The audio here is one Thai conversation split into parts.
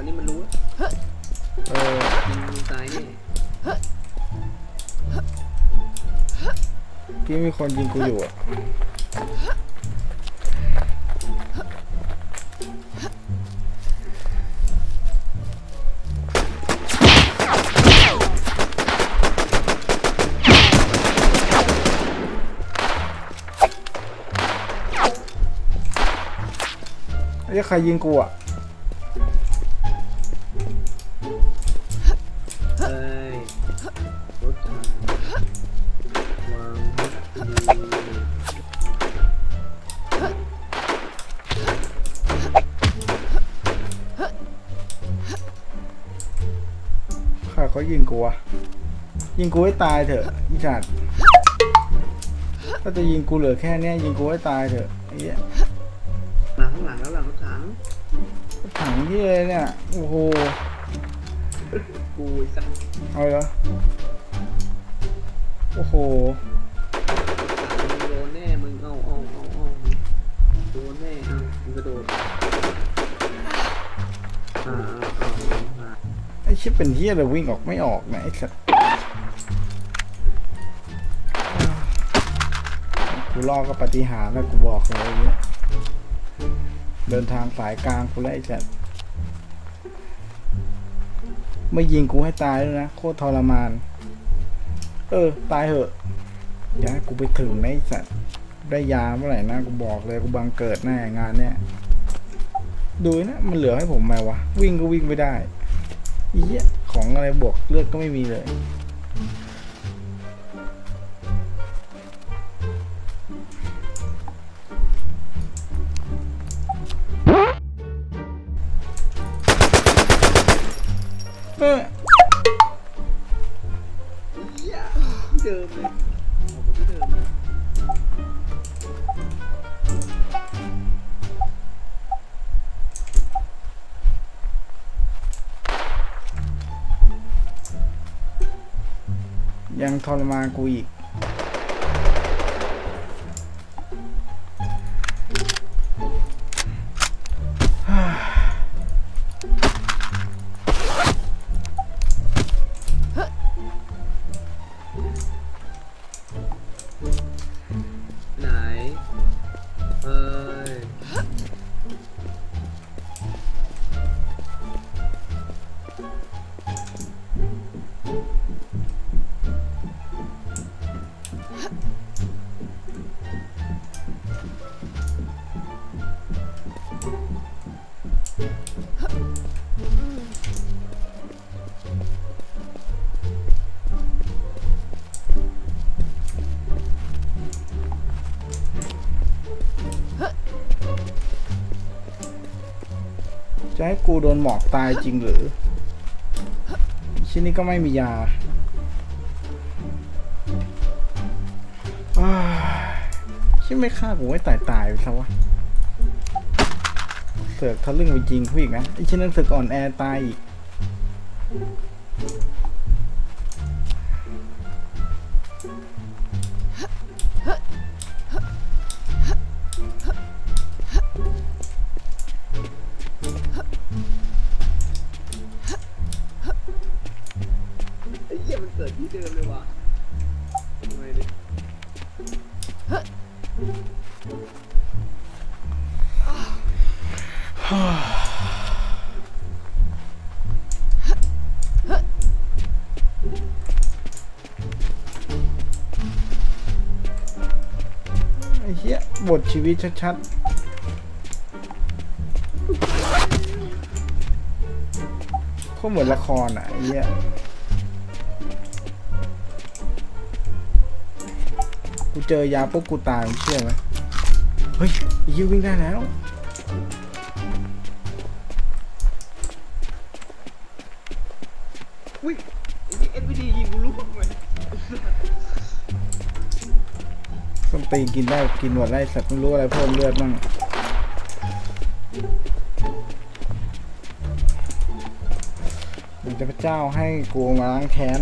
อนนี้มันรู้เออยิงมึงตายแน่ที่มีคนยิงกูอยู่อะไอ้ใครยิงกูอะ ยิงกูวะยิงกูให้ตายเถอะอีจัดถ้าจะยิงกูเหลือแค่เนี้ยยิงกูให้ตายเถอะไอ้เหี้ยหลังข้างหลังแล้วหลังรถถังถังที่เลยเนี่ยโอ้โหกูไอ้สัตว์เอาเหรอโอ้โหถังมึงโดนแน่มึงเอาเอาเอาเอาโดนแน่เอามึงกระโดด ไอ้ชิปเป็นเฮียเลยวิ่งออกไม่ออกนะไอ้สัสกูรอก็ปฏิหารแล้วกูบอกเลยเนี่ยเดินทางสายกลางกูแล้วไอ้สัสไม่ยิงกูให้ตายด้วยนะโคตรทรมาน เออ ตายเหอะอย่าให้กูไปถึงนะไอ้สัสได้ยาเมื่อไหร่นะกูบอกเลยกูบังเกิดแน่งานเนี้ยดูนะมันเหลือให้ผมไหมวะ วิ่งก็วิ่งไม่ได้ อีเยของอะไรบวกเลือดก็ไม่มีเลย เออเหี้ยเดิมเลย ทรมานกูอีก จะให้กูโดนหมอกตายจริงหรือ ชิ้นนี้ก็ไม่มียาชิ้นไม่ฆ่ากูให้ตายตายไปซะวะเสือกทะลึ่งไปจริงผู้อีกนะไอชิ้นนั้นเสือกอ่อนแอตายอีก ไอ้เหี้ยบทชีวิตชัดๆพวกเหมือนละครอะไอ้เหี้ยกูเจอยาปุ๊บกูตายมึงเชื่อไหมเฮ้ยไอ้เหี้ยวิ่งได้แล้ว ส้นตีนกินได้กินหมดไล่สัตว์ไม่รู้อะไรเพิ่มเลือดบ้างเดี๋ยวพระเจ้าให้กูมาล้างแค้น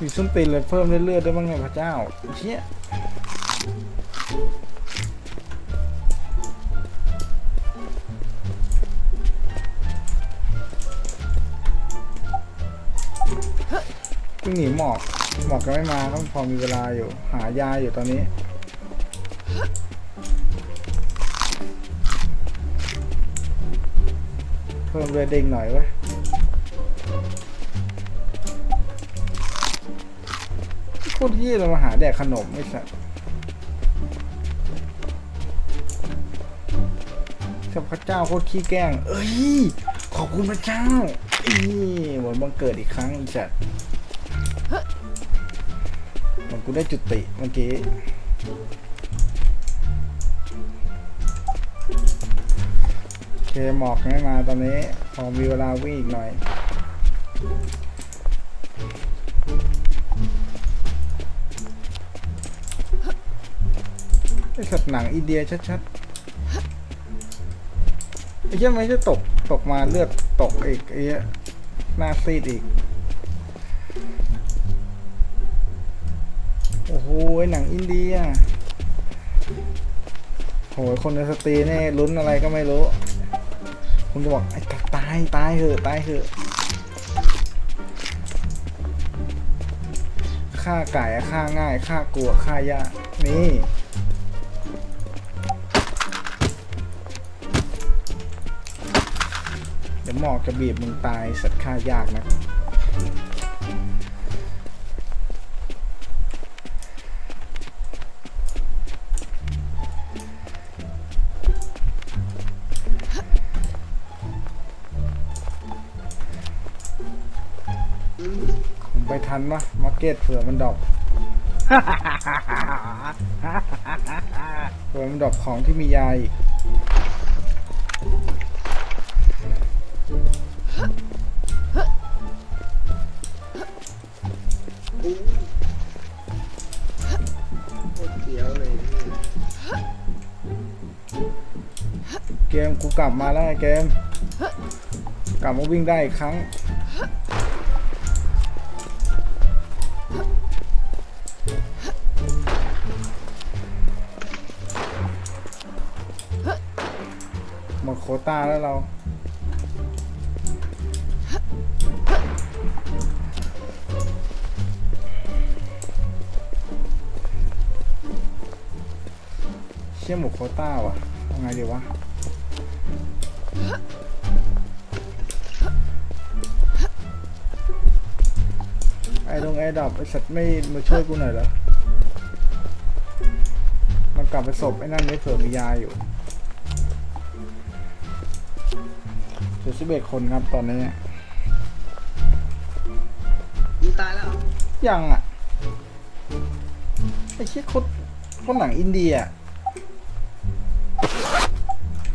มีส้นตีนเลยเพิ่มเลือดๆด้บ้างเนี่ยพระเจ้าเชี่ย วิ่งหนีหมอก หมอกก็ไม่มาต้องพอมีเวลาอยู่ หายาอยู่ตอนนี้ เพิ่มเรือเด้งหน่อยเว้ยโคตรยี่เรามาหาแดกขนมไม่ใช่ข้าพเจ้าโคตรขี้แกล้ง เอ้ย ขอบคุณพระเจ้า อีเหมือนบังเกิดอีกครั้งอีจัด เหมันกูได้จุติเมื่อกี้โอเคหมอกไม่มาตอนนี้พอมีเวลาวิ่งอีกหน่อยไอสัตว์หนังอินเดียชัดๆไอ้เหี้ยไม่จะตกตกมาเลือดตกอีกไอ้หน้าซีดอีก โอ้โหหนังอินเดียโหยคนในสตรีนี่ลุ้นอะไรก็ไม่รู้คุณก็บอกไอ้ตายตายเหอะตายเหอะฆ่าไก่ฆ่าง่ายฆ่ากลัวฆ่ายากนี่เดี๋ยวหมอกจะบีบมึงตายสัตว์ฆ่ายากนะ ทันปะมาร์เก็ตเผื่อมันดรอปเผื่อมันดรอปของที่มียาอีกอู้โคตรเสียวเลยนี่เกมกูกลับมาแล้วไอ้เกม กลับมาวิ่งได้อีกครั้ง ต้าแล้วเรา เชี่ยหมดโคต้าว่ะทำไงดีวะไอ้ดงไอ้ดับไอ้สัตว์ไม่มาช่วยกูหน่อยเหรอ มันกลับไปศพไอ้นั่นไม่เผื่อมียาอยู่ เหลือสิบเอ็ดคนครับตอนนี้มึงตายแล้วเหรอยังอะไอ้เชี่ยโคตรโคตรหนังอินเดียอะ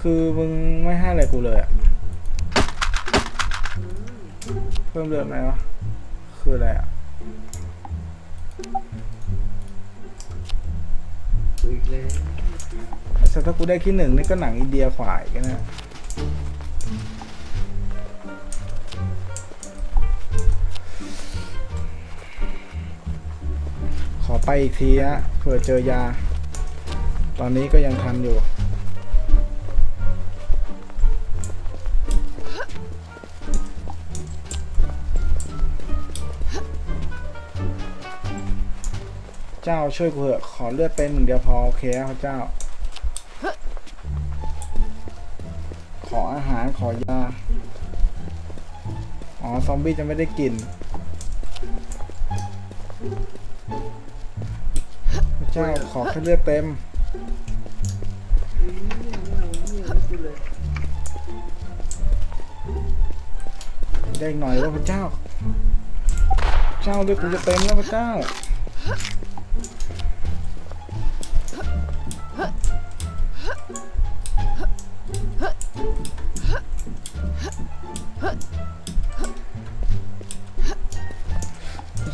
คือมึงไม่ให้อะไรกูเลยอะเพิ่มเลือดไหมวะคืออะไรอะกูอีกแล้วแต่ถ้ากูได้ที่หนึ่งนี่ก็หนังอินเดียขวายกันนะ ไปอีกทีฮะเผื่อเจอยา ตอนนี้ก็ยังทันอยู่ เจ้าช่วยกูเถอะขอเลือดเป็นหนึ่งเดียวพอ โอเคครับพระเจ้า ขออาหารขอยา อ๋อ ซอมบี้จะไม่ได้กิน เจ้าขอแค่เลือดเต็มได้หน่อยว่าพระเจ้า เจ้าเลือดกูจะเต็มแล้วพระเจ้า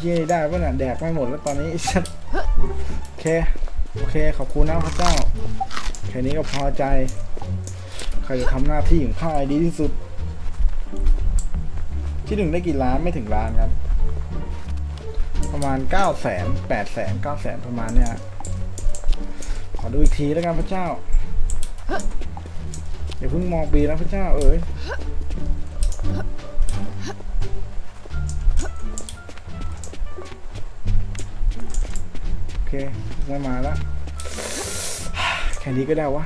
เย่ได้ป่ะน่ะแดกไม่หมดแล้วตอนนี้ไอ้สัส โอเค โอเค ขอบคุณนะพระเจ้า แค่นี้ก็พอใจ ใครจะทำหน้าที่ของข้าให้ดีที่สุด ที่หนึ่งได้กี่ล้านไม่ถึงล้านครับ ประมาณเก้าแสนแปดแสนเก้าแสนประมาณเนี้ยขอดูอีกทีแล้วกันพระเจ้าอย่าเพิ่งมองบีนะพระเจ้าเอ๋ย เคได้มาแล้ว แค่นี้ก็ได้วะ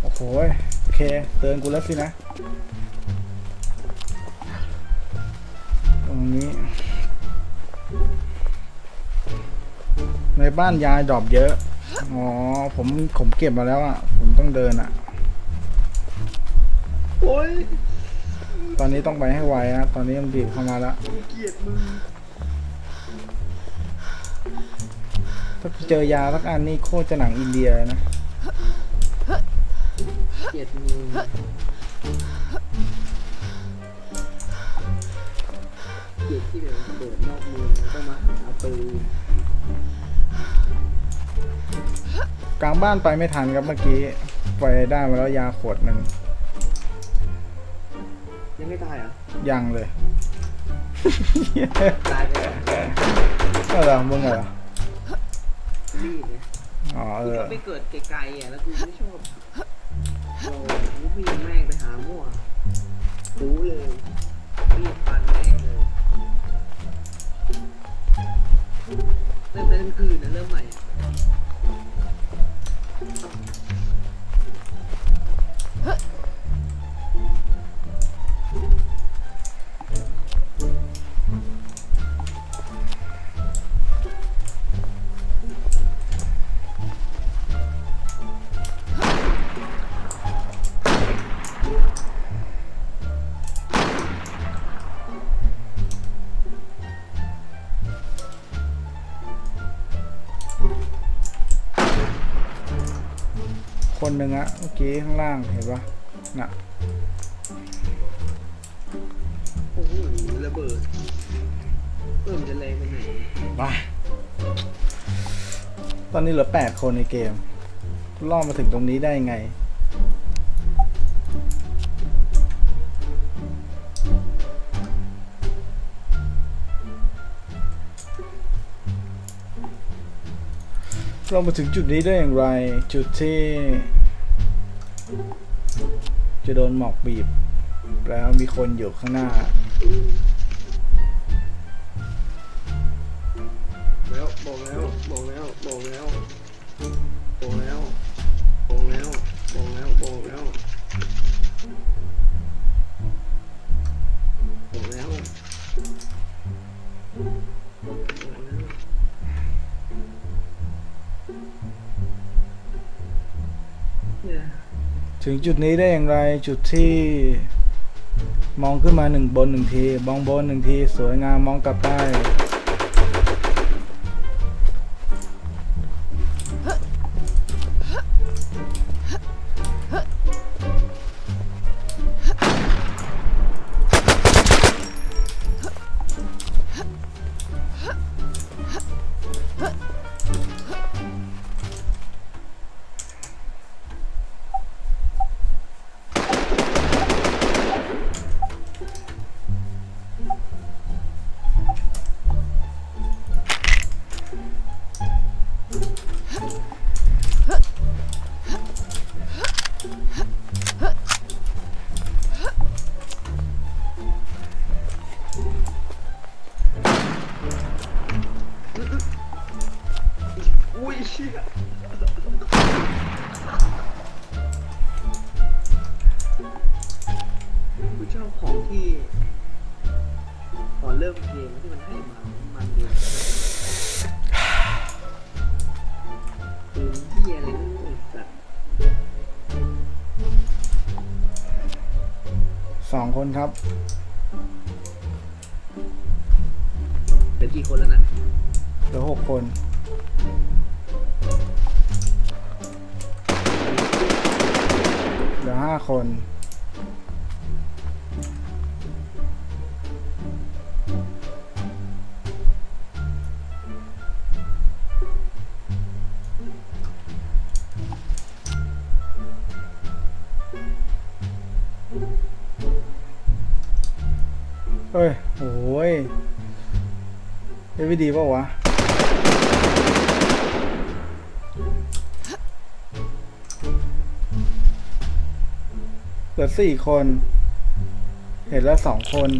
โอ้โหยโอเค เตือนกูแล้วสินะ ตรงนี้ ในบ้านยายดรอปเยอะ อ๋อ ผมผมเก็บมาแล้วอะ ผมต้องเดินอะ โอ้ยตอนนี้ต้องไปให้ไวอะตอนนี้มันบีบเข้ามาแล้วกูเกลียดมึง ถ้าเจอยาสักอันนี่โคตรจะหนังอินเดียเลยนะเกลียดมึงเกลียดที่แบบเปิดนอกเมืองแล้วต้องมาหาปืนกลางบ้านไปไม่ทันครับเมื่อกี้ไปได้มาแล้วยาขวดหนึ่งยังไม่ตายเหรอะยังเลย ตายไปแล้วก็เหรอมึงเหรอ รีบเนี่ยอ๋อเอกูอชอบไปเกิดไกลๆอะแล้วกูไม่ชอบเรากูพี่งแม่งไปหามั่วรู้เลยรีบฟันแม่งเลยเริ่มเป็นคืนนะเริ่มใหม่อะ เมื่อกี้ข้างล่างเห็นปะน่ะโอ้โหระเบิดเออมันจะแรงไปไหนไปตอนนี้เหลือแปดคนในเกมล่อมาถึงตรงนี้ได้ไง เรามาถึงจุดนี้ได้อย่างไร จุดที่ จะโดนหมอกบีบ แล้วมีคนอยู่ข้างหน้า ถึงจุดนี้ได้อย่างไรจุดที่มองขึ้นมาหนึ่งบนหนึ่งทีมองบนหนึ่งทีสวยงามมองกลับได้ องคนครับ เหลือกี่คนแล้วน่ะเหลือหกคน เหลือห้าคน เฮ้ยโอ้ยเอวีดีเปล่าวะ เหลือสี่คน เห็นแล้วสองคน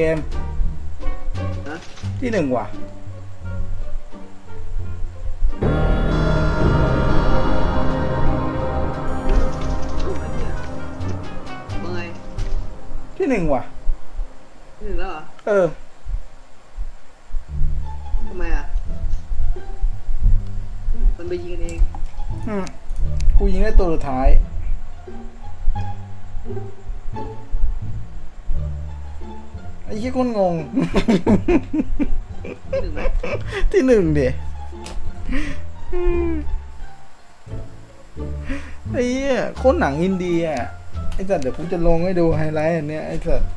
เกมฮะ ที่หนึ่งว่ะเอ้าไอ้เนี่ยเมื่อยที่หนึ่งว่ะหนึ่งแล้วเหรอเออ ทำไมอะ มันไปยิงกันเอง อืม กูยิงได้ตัวสุดท้าย ไอ้ยี่คนงง ที่หนึ่งไหมที่หนึ่งเดีไอ้เหี้ยโคนหนังอินเดียไอ้สัตว์เดี๋ยวกูจะลงให้ดูไฮไลท์อันเนี้ยไอ้สัตว์